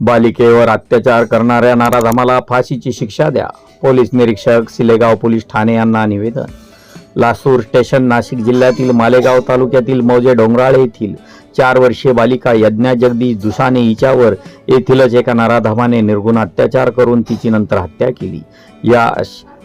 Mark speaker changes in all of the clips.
Speaker 1: बालिकेवर अत्याचार करणाऱ्या नाराधामाला फाशीची शिक्षा द्या. पोलीस निरीक्षक सिलेगाव पोलीस ठाणे यांना निवेदन. लासूर स्टेशन नाशिक जिल्ह्यातील मालेगाव तालुक्यातील मौजे डोंगराळे येथील चार वर्षीय बालिका यज्ञा जगदीश दुसाने हिच्यावर येथीलच एका नाराधामाने निर्गुण अत्याचार करून तिची नंतर हत्या केली. या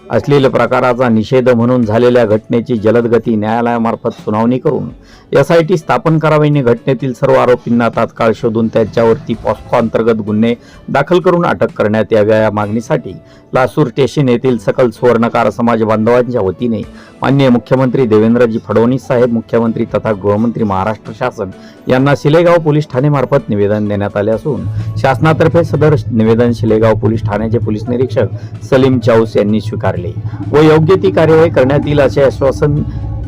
Speaker 1: अश्लील प्रकाराचा निषेध म्हणून झालेल्या घटनेची जलदगती न्यायालयामार्फत सुनावणी करून एस आय टी स्थापन करावी आणि घटनेतील सर्व आरोपींना तात्काळ शोधून त्यांच्यावरती पॉस्को अंतर्गत गुन्हे दाखल करून अटक करण्यात याव्या या मागणीसाठी लासूर स्टेशन येथील सकल सुवर्णकार समाज बांधवांच्या वतीने माननीय मुख्यमंत्री देवेंद्रजी फडणवीस साहेब मुख्यमंत्री तथा गृहमंत्री महाराष्ट्र शासन यांना शिलेगाव पोलीस ठाणेमार्फत निवेदन देण्यात आले असून शासनातर्फे सदर निवेदन शिलेगाव पोलीस ठाण्याचे पोलीस निरीक्षक सलीम चाऊस यांनी स्वीकारले व योग्य ती कार्यवाही करण्यात येईल असे आश्वासन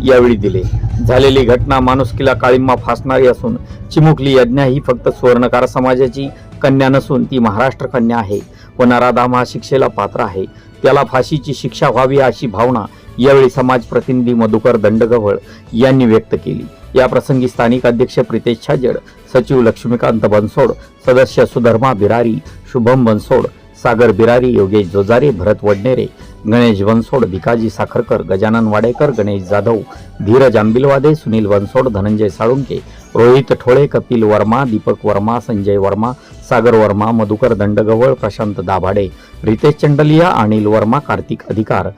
Speaker 1: यावेळी दिले. झालेली घटना माणुसकीला काळिंबा फासणारी असून चिमुकली यज्ञा ही फक्त सुवर्णकार समाजाची कन्या नसून ती महाराष्ट्र कन्या आहे व नराधाम हा शिक्षेला पात्र आहे. त्याला फाशीची शिक्षा व्हावी अशी भावना यावेळी समाज प्रतिनिधी मधुकर दंडगवळ यांनी व्यक्त केली. या प्रसंगी स्थानिक अध्यक्ष प्रितेश छाजड सचिव लक्ष्मीकांत बनसोड सदस्य सुधर्मा बिरारी शुभम बनसोड सागर बिरारी योगेश जोजारे भरत वडनेरे गणेश बनसोड भिकाजी साखरकर गजानन वाडेकर गणेश जाधव धीरज आंबिलवादे सुनील बनसोड धनंजय साळुंके रोहित ठोळे कपिल वर्मा दीपक वर्मा संजय वर्मा सागर वर्मा मधुकर दंडगवळ प्रशांत दाभाडे रितेश चंडलिया अनिल वर्मा कार्तिक अधिकार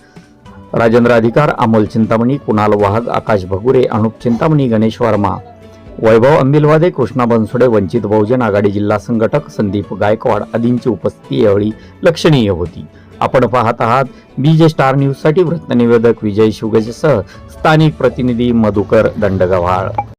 Speaker 1: राजेंद्र अधिकार अमोल चिंतामणी कुणाल वाघ आकाश भगुरे अनुप चिंतामणी गणेश वर्मा. वैभव अंबिलवादे कृष्णा बनसोडे वंचित बहुजन आघाडी जिल्हा संघटक संदीप गायकवाड आदींची उपस्थिती यावेळी लक्षणीय होती. आपण पाहत आहात बीजे स्टार न्यूजसाठी वृत्तनिवेदक विजय शिवगजेसह स्थानिक प्रतिनिधी मधुकर दंडगव्हाळ.